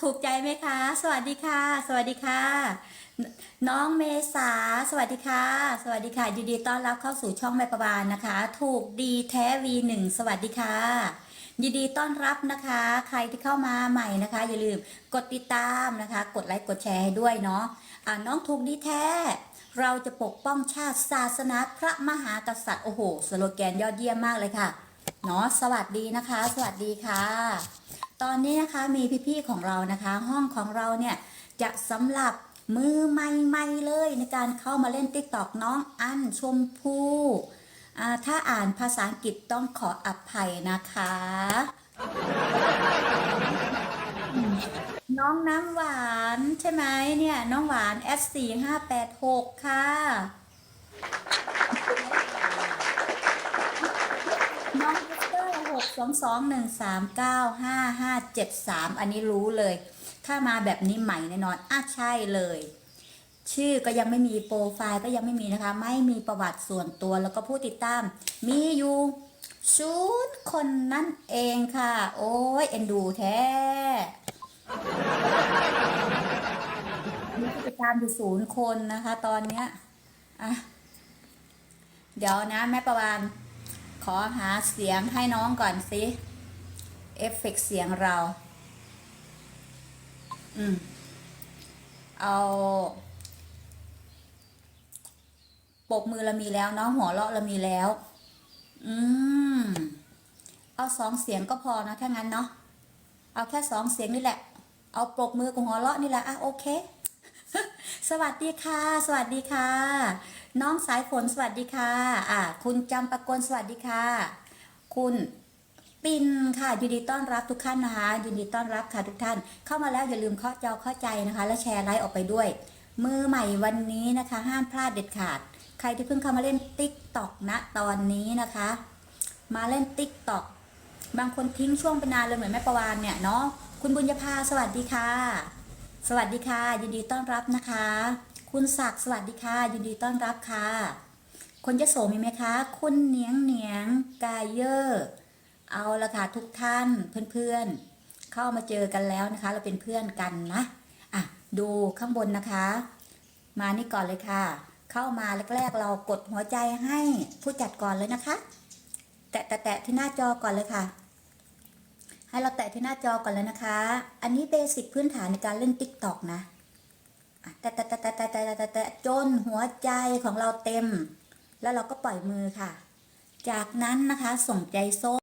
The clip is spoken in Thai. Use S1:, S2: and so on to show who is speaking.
S1: ถูกใจไหมคะ สวัสดีค่ะ สวัสดีค่ะ น้องเมษา สวัสดีค่ะ สวัสดีค่ะยินดีต้อนรับเข้าสู่ช่องแม่ประบาลนะคะ ถูกดีแท้ V1 สวัสดีค่ะยินดีต้อนรับนะคะ ใครที่เข้ามาใหม่นะคะ อย่าลืมกดติดตามนะคะ กดไลค์กดแชร์ให้ด้วยเนาะอ่าน้องถูกดีแท้ เราจะปกป้องชาติศาสนาพระมหากษัตริย์โอ้โหสโลแกนยอดเยี่ยมมากเลยค่ะเนาะสวัสดีนะคะ สวัสดีค่ะ ตอนนี้นะคะมีพี่ๆของเรานะคะ ห้องของเราเนี่ยจะสำหรับมือใหม่ๆเลยในการเข้ามาเล่น t ิ k t o k น้องอันชมพู่ถ้าอ่านภาษาอังกฤษต้องขออภัยนะคะ น้องน้ำหวานใช่ไหมเนี่ย น้องหวาน S 4 5 8 6 ค่ะ น้องวิ กสองสองหนึ่งสามเก้าห้าห้าเจ็ดสามอันนี้รู้เลย ถ้ามาแบบนี้ใหม่แน่นอนอะใช่เลย ชื่อก็ยังไม่มีโปรไฟล์ก็ยังไม่มีนะคะ ไม่มีประวัติส่วนตัวแล้วก็ผู้ติดตาม มีอยู่ศูนย์คนนั่นเองค่ะ โอ้ยเอ็นดูแท้มีผู้ติดตามอยู่ศูนย์คนนะคะ ตอนเนี้ยอะเดี๋ยวนะแม่ประวาน อหาเสียงให้น้องก่อนสิ เอฟเฟกต์เสียงเรา อืม เอาปกมือเรามีแล้วเนาะหัวเราะเรามีแล้ว อืม เอาสองเสียงก็พอนะถ้างั้นเนาะ เอาแค่สองเสียงนี่แหละ เอาปรบมือกับหัวเราะนี่แหละ อะโอเค สวัสดีค่ะ สวัสดีค่ะ น้องสายฝนสวัสดีค่ะ อ่า คุณจำปากลสวัสดีค่ะ คุณปินค่ะยินดีต้อนรับทุกท่านนะคะยินดีต้อนรับค่ะทุกท่าน เข้ามาแล้วอย่าลืมเคาะจอเข้าใจนะคะ และแชร์ไลค์ออกไปด้วย มือใหม่วันนี้นะคะ ห้ามพลาดเด็ดขาด ใครที่เพิ่งเข้ามาเล่นติ๊กตอกนะตอนนี้นะคะ มาเล่นติ๊กตอกบางคนทิ้งช่วงไปนานเลยเหมือนแม่ประวานเนี่ยเนาะคุณบุญญาภาสวัสดีค่ะ สวัสดีค่ะ ยินดีต้อนรับนะคะ คุณศักดิ์สวัสดีค่ะ ยินดีต้อนรับค่ะ คนยโสมีไหมคะ คุณเนียงเนียงกายเยอร์เอาละค่ะทุกท่านเพื่อนๆ เข้ามาเจอกันแล้วนะคะ เราเป็นเพื่อนกันนะอะดูข้างบนนะคะ มานี่ก่อนเลยค่ะ เข้ามาแรกๆ เรากดหัวใจให้ผู้จัดก่อนเลยนะคะ แตะแตะที่หน้าจอก่อนเลยค่ะ ให้เราแตะที่หน้าจอก่อนเลยนะคะ อันนี้เบสิกพื้นฐานในการเล่น t ิ k t o k นะอะแตะ แตะแตะแตะแตะแตะแตะแตะจนหัวใจของเราเต็ม แล้วเราก็ปล่อยมือค่ะ จากนั้นนะคะส่งใจโซ่